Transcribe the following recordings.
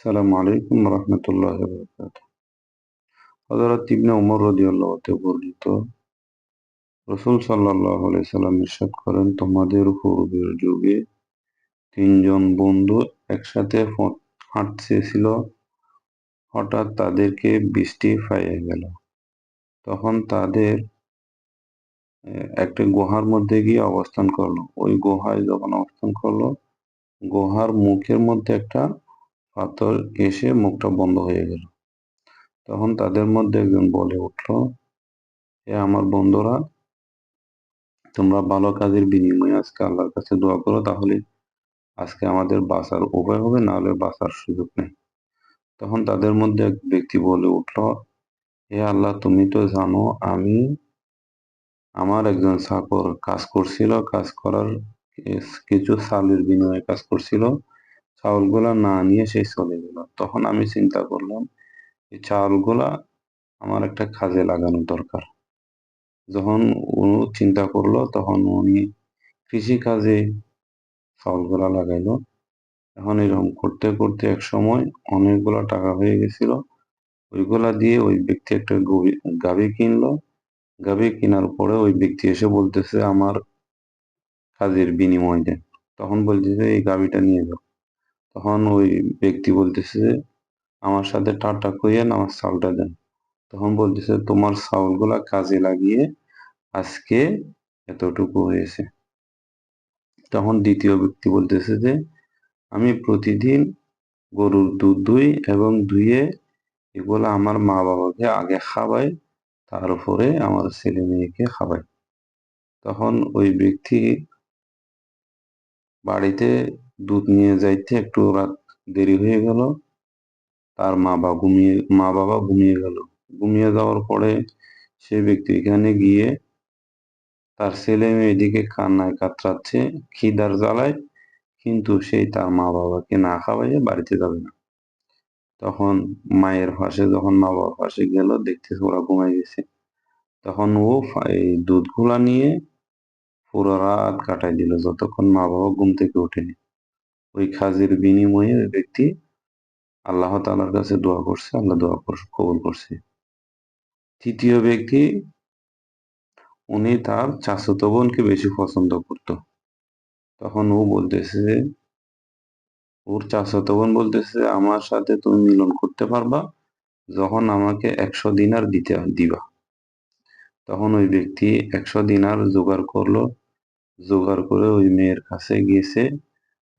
আসসালামু আলাইকুম রহমতুল্লাহ হজরত ইবনে উমর রাদিয়াল্লাহু বর্ণিত, রসুল আলাইহি সাল্লাম ইরশাদ করেন, তোমাদের পূর্বের যুগে তিনজন বন্ধু একসাথে হাঁটতেছিল, হঠাৎ তাদেরকে বৃষ্টি পাইয়ে গেল। তখন তাদের একটা গুহার মধ্যে গিয়ে অবস্থান করল। ওই গুহায় যখন অবস্থান করল, গুহার মুখের মধ্যে একটা পাথর এসে মুখটা বন্ধ হয়ে গেল। তখন তাদের মধ্যে একজন বলে উঠল এ আমার বন্ধুরা, তোমরা ভালো কাজের বিনিময়ে আজকে আল্লাহর কাছে দোয়া করো, তাহলে আজকে আমাদের বাঁচার উপায় হবে না হলে বাঁচার সুযোগ নেই। তখন তাদের মধ্যে এক ব্যক্তি বলে উঠল, হে আল্লাহ, তুমি তো জানো, আমি, আমার একজন চাকর কাজ করছিল, কাজ করার কিছু সালের বিনিময়ে কাজ করছিল। চাউলগুলা না নিয়ে সে চলে গেল তখন আমি চিন্তা করলাম, এই চাউলগুলা আমার একটা কাজে লাগানো দরকার। যখন উনি চিন্তা করল, তখন উনি কৃষি কাজে চাউলগুলা লাগাইলো। এখন এরকম করতে করতে এক সময় অনেকগুলা টাকা হয়ে গেছিল। ওইগুলা দিয়ে ওই ব্যক্তি একটা গাভী কিনলো। গাভী কেনার পরে ওই ব্যক্তি এসে বলতেছে, আমার কাজের বিনিময় দেন তখন বলতেছে এই গাভীটা নিয়ে যাও। তখন ওই ব্যক্তি বলতেছে আমার সাথে টাটা কইয়েন, আমার চাউলটা দেন। তখন বলতেছে, তোমার চাউলগুলা কাজে লাগিয়ে আজকে এতটুকু হয়েছে। তখন দ্বিতীয় ব্যক্তি বলতেছে যে, আমি প্রতিদিন গরুর দুধ দুই এবং ধুয়ে এগুলো আমার মা বাবাকে আগে খাওয়াই, তারপরে আমার ছেলে মেয়েকে খাওয়াই। তখন ওই ব্যক্তি বাড়িতে দুধ নিয়ে যাইতে একটু রাত দেরি হয়ে গেল। তার মা বাবা ঘুমিয়ে, মা বাবা ঘুমিয়ে গেল। ঘুমিয়ে যাওয়ার পরে সে ব্যক্তি এখানে গিয়ে তার ছেলে মেয়ে এদিকে কান্নায় কাতরাচ্ছে, খিদার জ্বালায়, কিন্তু সেই তার মা বাবাকে না খাওয়াইয়ে বাড়িতে যাবে না। তখন মায়ের পাশে যখন মা বাবার পাশে গেল, দেখতেছে ওরা ঘুমাই গেছে। তখন ও এই দুধগুলা নিয়ে পুরো রাত কাটাই দিল, যতক্ষণ মা বাবা ঘুম থেকে ওঠেনি। ওই কাজের বিনিময়ে ওই ব্যক্তি আল্লাহ তালার কাছে দোয়া করছে আল্লাহ দোয়া কবুল করছে। তৃতীয় ব্যক্তি, উনি তার চাচাতো বোনকে বেশি পছন্দ করত। তখন ও বলতেছে ওর চাচাতো বোন বলতেছে আমার সাথে তুমি মিলন করতে পারবা যখন আমাকে একশো দিনার দিতে, দিবা। তখন ওই ব্যক্তি একশো দিনার জোগাড় করল। জোগাড় করে ওই মেয়ের কাছে গিয়েছে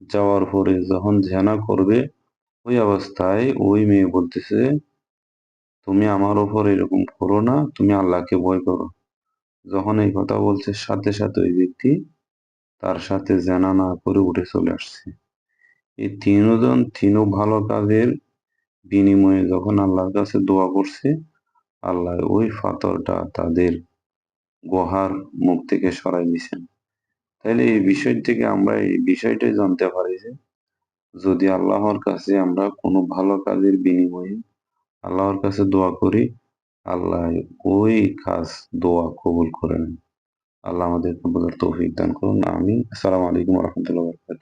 যাওয়ার পরে যখন ঝেনা করবে, ওই অবস্থায় ওই মেয়ে বলতেছে, তুমি আমার ওপর এরকম করো না, তুমি আল্লাহকে ভয় করো। যখন এই কথা বলছে, সাথে সাথে ওই ব্যক্তি তার সাথে জেনা না করে উঠে চলে আসছে। এই তিনজন তিনও ভালো কাজের বিনিময়ে যখন আল্লাহর কাছে দোয়া করছে, আল্লাহ ওই ফাতরটা তাদের গুহার মুখ থেকে সরাই দিছেন। তাইলে এই বিষয় থেকে আমরা এই বিষয়টাই জানতে পারি যে, যদি আল্লাহর কাছে আমরা কোনো ভালো কাজের বিনিময়ে আল্লাহর কাছে দোয়া করি, আল্লাহ ওই কাজ দোয়া কবুল করেন। আল্লাহ আমাদের বোঝার তৌফিক দান করুন। আমি আসসালামু আলাইকুম রহমতুল্লাহ বরকাত